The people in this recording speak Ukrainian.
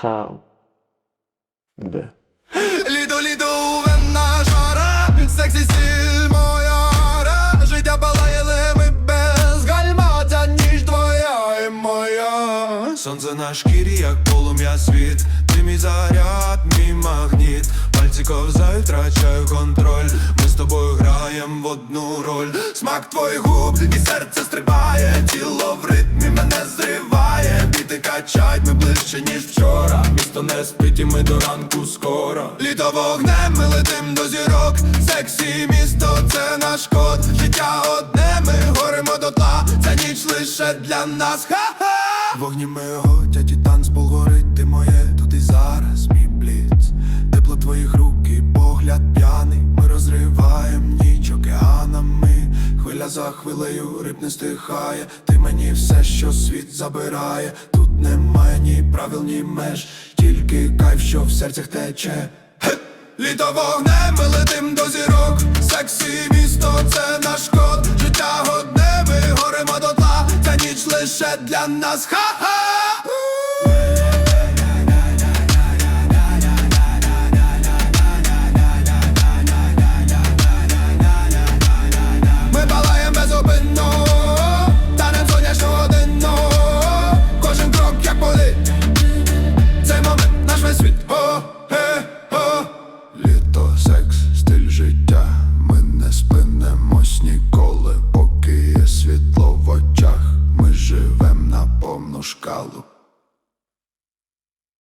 Ха. Де? Ліду, ліду, венна жара, сексі стиль моя гра Життя палає ми без гальма, ця ніч твоя і моя. Сонце на шкірі, як полум'я світ. Ти мій заряд, мій магніт. Пальці ковзають, втрачаю контроль. Ми з тобою граєм в одну роль. Смак твоїх губ і серце стрибає Тіло в ближче, ніж вчора. Місто не спить і ми до ранку скоро. Літо вогнем, ми летим до зірок. Сексі місто, це наш код. Життя одне, ми горимо до тла. Ця ніч лише для нас, ха-ха! Вогні ми готять і танцпол горить ти моє. Тут і зараз мій бліц. Тепло твоїх рук і погляд п'яний. Ми розриваєм ніч океанами. Хвиля за хвилею риб не стихає. Ти мені все, що світ забирає. Тут немає ні правил, ні меж. Тільки кайф, що в серцях тече. Літо вогнем, ми летим до зірок. Сексі місто, це наш код. Життя одне, ми горимо до тла. Ця ніч лише для нас, ха-ха no escalo.